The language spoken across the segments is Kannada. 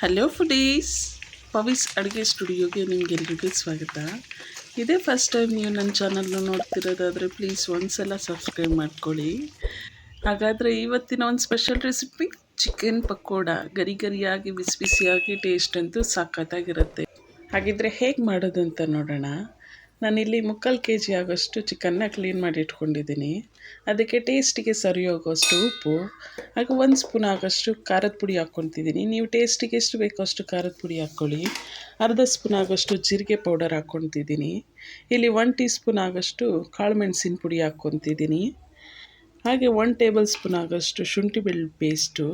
ಹಲೋ ಫುಡೀಸ್ ಪವಿಸ್ ಅಡುಗೆ ಸ್ಟುಡಿಯೋಗೆ ನಿಮಗೆಲ್ರಿಗೂ ಸ್ವಾಗತ. ಇದೇ ಫಸ್ಟ್ ಟೈಮ್ ನೀವು ನನ್ನ ಚಾನಲ್ನ ನೋಡ್ತಿರೋದಾದರೆ ಪ್ಲೀಸ್ ಒಂದ್ಸಲ ಸಬ್ಸ್ಕ್ರೈಬ್ ಮಾಡ್ಕೊಳ್ಳಿ. ಹಾಗಾದರೆ ಇವತ್ತಿನ ಒಂದು ಸ್ಪೆಷಲ್ ರೆಸಿಪಿ ಚಿಕನ್ ಪಕೋಡ. ಗರಿ ಗರಿಯಾಗಿ, ಬಿಸಿ ಬಿಸಿಯಾಗಿ ಟೇಸ್ಟ್ ಅಂತೂ ಸಾಕತ್ತಾಗಿರುತ್ತೆ ಹಾಗಿದ್ರೆ ಹೇಗೆ ಮಾಡೋದು ಅಂತ ನೋಡೋಣ. ನಾನಿಲ್ಲಿ ಮುಕ್ಕಾಲು ಕೆ ಜಿ ಆಗೋಷ್ಟು ಚಿಕನ್ನ ಕ್ಲೀನ್ ಮಾಡಿ ಇಟ್ಕೊಂಡಿದ್ದೀನಿ. ಅದಕ್ಕೆ ಟೇಸ್ಟಿಗೆ ಸರಿ ಹೋಗೋಷ್ಟು ಉಪ್ಪು, ಹಾಗೆ ಒಂದು ಸ್ಪೂನ್ ಆಗೋಷ್ಟು ಖಾರದ ಪುಡಿ ಹಾಕ್ಕೊತಿದ್ದೀನಿ ನೀವು ಟೇಸ್ಟಿಗೆ ಎಷ್ಟು ಬೇಕೋ ಅಷ್ಟು ಖಾರದ ಪುಡಿ ಹಾಕ್ಕೊಳ್ಳಿ. ಅರ್ಧ ಸ್ಪೂನ್ ಆಗೋಷ್ಟು ಜೀರಿಗೆ ಪೌಡರ್ ಹಾಕ್ಕೊತಿದ್ದೀನಿ ಇಲ್ಲಿ ಒನ್ ಟೀ ಸ್ಪೂನ್ ಆಗೋಷ್ಟು ಕಾಳು ಮೆಣಸಿನ ಪುಡಿ ಹಾಕ್ಕೊತಿದ್ದೀನಿ ಹಾಗೆ ಒನ್ ಟೇಬಲ್ ಸ್ಪೂನ್ ಆಗೋಷ್ಟು ಶುಂಠಿ ಬೆಳ್ಳುಳ್ಳಿ ಪೇಸ್ಟು,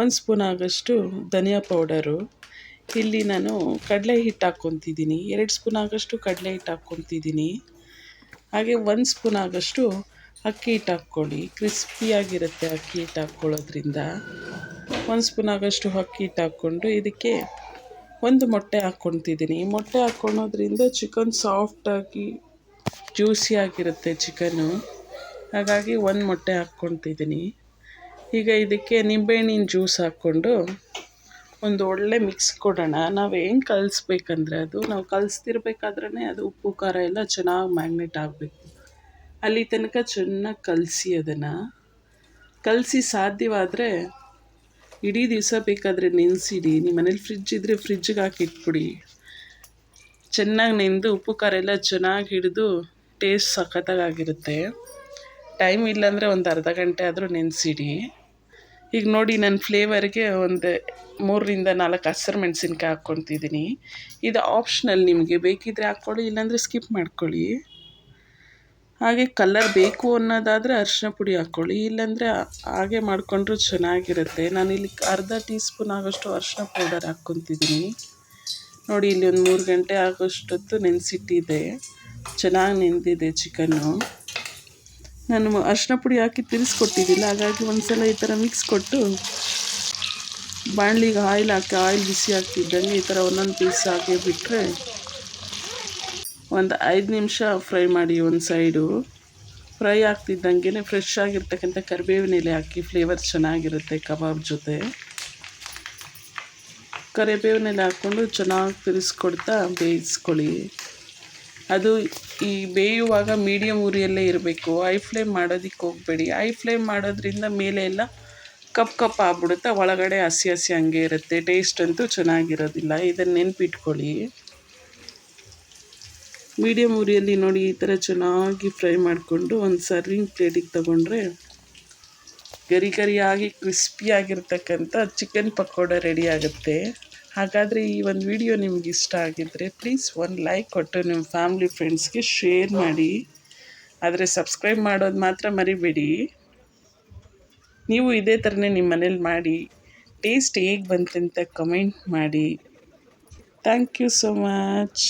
ಒಂದು ಸ್ಪೂನ್ ಆಗೋಷ್ಟು ಧನಿಯಾ ಪೌಡರು ಇಲ್ಲಿ ನಾನು ಕಡಲೆ ಹಿಟ್ಟು ಹಾಕ್ಕೊತಿದ್ದೀನಿ. ಎರಡು ಸ್ಪೂನ್ ಆಗೋಷ್ಟು ಕಡಲೆ ಹಿಟ್ಟು ಹಾಕ್ಕೊತಿದ್ದೀನಿ. ಹಾಗೆ ಒಂದು ಸ್ಪೂನ್ ಆಗೋಷ್ಟು ಅಕ್ಕಿ ಹಿಟ್ಟು ಹಾಕ್ಕೊಳ್ಳಿ. ಕ್ರಿಸ್ಪಿಯಾಗಿರುತ್ತೆ ಅಕ್ಕಿ ಹಿಟ್ಟು ಹಾಕ್ಕೊಳ್ಳೋದ್ರಿಂದ. ಒಂದು ಸ್ಪೂನ್ ಆಗೋಷ್ಟು ಅಕ್ಕಿ ಹಿಟ್ಟು ಹಾಕ್ಕೊಂಡು ಇದಕ್ಕೆ ಒಂದು ಮೊಟ್ಟೆ ಹಾಕ್ಕೊತಿದ್ದೀನಿ. ಮೊಟ್ಟೆ ಹಾಕ್ಕೊಳೋದ್ರಿಂದ ಚಿಕನ್ ಸಾಫ್ಟಾಗಿ ಜ್ಯೂಸಿಯಾಗಿರುತ್ತೆ ಚಿಕನ್ನು. ಹಾಗಾಗಿ ಒಂದು ಮೊಟ್ಟೆ ಹಾಕ್ಕೊತಿದ್ದೀನಿ. ಈಗ ಇದಕ್ಕೆ ನಿಂಬೆಹಣ್ಣಿನ ಜ್ಯೂಸ್ ಹಾಕ್ಕೊಂಡು ಒಂದು ಒಳ್ಳೆ ಮಿಕ್ಸ್ ಕೊಡೋಣ. ನಾವು ಹೆಂಗೆ ಕಲಿಸ್ಬೇಕಂದ್ರೆ ಅದು, ನಾವು ಕಲಿಸ್ತಿರ್ಬೇಕಾದ್ರೆ ಅದು ಉಪ್ಪು, ಖಾರ ಎಲ್ಲ ಚೆನ್ನಾಗಿ ಮ್ಯಾಗ್ನೆಟ್ ಆಗಬೇಕು. ಅಲ್ಲಿ ತನಕ ಚೆನ್ನಾಗಿ ಕಲಸಿ ಅದನ್ನು. ಕಲಸಿ ಸಾಧ್ಯವಾದರೆ ಇಡೀ ದಿವಸ ಬೇಕಾದರೆ ನೆನೆಸಿಡಿ. ನಿಮ್ಮ ಮನೇಲಿ ಫ್ರಿಜ್ ಇದ್ದರೆ ಫ್ರಿಜ್ಗೆ ಹಾಕಿ ಇಟ್ಬಿಡಿ. ಚೆನ್ನಾಗಿ ನೆಂದು ಉಪ್ಪು, ಖಾರ ಎಲ್ಲ ಚೆನ್ನಾಗಿ ಹಿಡಿದು ಟೇಸ್ಟ್ ಸಖತ್ತಾಗಿರುತ್ತೆ ಟೈಮ್ ಇಲ್ಲಾಂದರೆ ಒಂದು ಅರ್ಧ ಗಂಟೆ ಆದರೂ ನೆನೆಸಿಡಿ. ಈಗ ನೋಡಿ ನನ್ನ ಫ್ಲೇವರ್ಗೆ ಒಂದು ಮೂರರಿಂದ ನಾಲ್ಕು ಹಸಿರು ಮೆಣಸಿನ್ಕಾಯಿ ಹಾಕ್ಕೊತಿದ್ದೀನಿ ಇದು ಆಪ್ಷನಲ್ ನಿಮಗೆ. ಬೇಕಿದ್ದರೆ ಹಾಕ್ಕೊಳ್ಳಿ, ಇಲ್ಲಾಂದರೆ ಸ್ಕಿಪ್ ಮಾಡ್ಕೊಳ್ಳಿ. ಹಾಗೆ ಕಲರ್ ಬೇಕು ಅನ್ನೋದಾದರೆ ಅರಿಶಿನ ಪುಡಿ ಹಾಕ್ಕೊಳ್ಳಿ. ಇಲ್ಲಾಂದರೆ ಹಾಗೆ ಮಾಡಿಕೊಂಡ್ರೂ ಚೆನ್ನಾಗಿರುತ್ತೆ. ನಾನು ಇಲ್ಲಿ ಅರ್ಧ ಟೀ ಸ್ಪೂನ್ ಆಗೋಷ್ಟು ಅರಿಶಿನ ಪೌಡರ್ ಹಾಕ್ಕೊತಿದ್ದೀನಿ ನೋಡಿ, ಇಲ್ಲಿ ಒಂದು ಮೂರು ಗಂಟೆ ಆಗೋಷ್ಟೊತ್ತು ನೆನೆಸಿಟ್ಟಿದೆ. ಚೆನ್ನಾಗಿ ನೆಂದಿದೆ ಚಿಕನ್ನು ನಾನು ಅರಿಶಿನ ಪುಡಿ ಹಾಕಿ ತಿರ್ಸ್ಕೊಟ್ಟಿದ್ದಿಲ್ಲ. ಹಾಗಾಗಿ ಒಂದು ಸಲ ಈ ಥರ ಮಿಕ್ಸ್ ಕೊಟ್ಟು ಬಾಣಲಿಗೆ ಆಯಿಲ್ ಹಾಕಿ ಆಯಿಲ್ ಬಿಸಿ ಹಾಕ್ತಿದ್ದಂಗೆ ಈ ಥರ ಒಂದೊಂದು ಪೀಸ್ ಹಾಕಿ ಬಿಟ್ಟರೆ ಒಂದು ಐದು ನಿಮಿಷ ಫ್ರೈ ಮಾಡಿ ಒಂದು ಸೈಡು ಫ್ರೈ ಆಗ್ತಿದ್ದಂಗೆ ಫ್ರೆಶ್ ಆಗಿರ್ತಕ್ಕಂಥ ಕರಿಬೇವಿನ ಎಲೆ ಹಾಕಿ ಫ್ಲೇವರ್ ಚೆನ್ನಾಗಿರುತ್ತೆ ಕಬಾಬ್ ಜೊತೆ. ಕರಿಬೇವಿನ ಎಲೆ ಹಾಕ್ಕೊಂಡು ಚೆನ್ನಾಗಿ ತಿರ್ಸ್ಕೊಡ್ತಾ ಬೇಯಿಸ್ಕೊಳ್ಳಿ. ಅದು ಈ ಬೇಯುವಾಗ ಮೀಡಿಯಮ್ ಉರಿಯಲ್ಲೇ ಇರಬೇಕು. ಐ ಫ್ಲೇಮ್ ಮಾಡೋದಕ್ಕೆ ಹೋಗಬೇಡಿ. ಐ ಫ್ಲೇಮ್ ಮಾಡೋದ್ರಿಂದ ಮೇಲೆ ಎಲ್ಲ ಕಪ್ ಕಪ್ ಆಗ್ಬಿಡುತ್ತೆ. ಒಳಗಡೆ ಹಸಿ ಹಸಿ ಹಂಗೆ ಇರುತ್ತೆ. ಟೇಸ್ಟ್ ಅಂತೂ ಚೆನ್ನಾಗಿರೋದಿಲ್ಲ. ಇದನ್ನು ನೆನ್ಪಿಟ್ಕೊಳ್ಳಿ. ಮೀಡಿಯಮ್ ಉರಿಯಲ್ಲಿ ನೋಡಿ ಈ ಥರ ಚೆನ್ನಾಗಿ ಫ್ರೈ ಮಾಡಿಕೊಂಡು ಒಂದು ಸರ್ವಿಂಗ್ ಪ್ಲೇಟಿಗೆ ತೊಗೊಂಡ್ರೆ ಗರಿ ಗರಿಯಾಗಿ ಕ್ರಿಸ್ಪಿಯಾಗಿರ್ತಕ್ಕಂಥ ಚಿಕನ್ ಪಕೋಡ ರೆಡಿ ಆಗುತ್ತೆ. ಹಾಗಾದರೆ ಈ ಒಂದು ವಿಡಿಯೋ ನಿಮ್ಗೆ ಇಷ್ಟ ಆಗಿದ್ದರೆ ಪ್ಲೀಸ್ ಒಂದು ಲೈಕ್ ಕೊಟ್ಟು ನಿಮ್ಮ ಫ್ಯಾಮ್ಲಿ ಫ್ರೆಂಡ್ಸ್ಗೆ ಶೇರ್ ಮಾಡಿ. ಆದರೆ ಸಬ್ಸ್ಕ್ರೈಬ್ ಮಾಡೋದು ಮಾತ್ರ ಮರಿಬೇಡಿ. ನೀವು ಇದೇ ಥರನೇ ನಿಮ್ಮ ಮನೇಲಿ ಮಾಡಿ. ಟೇಸ್ಟ್ ಹೇಗೆ ಬಂತಂತ ಕಮೆಂಟ್ ಮಾಡಿ. Thank you so much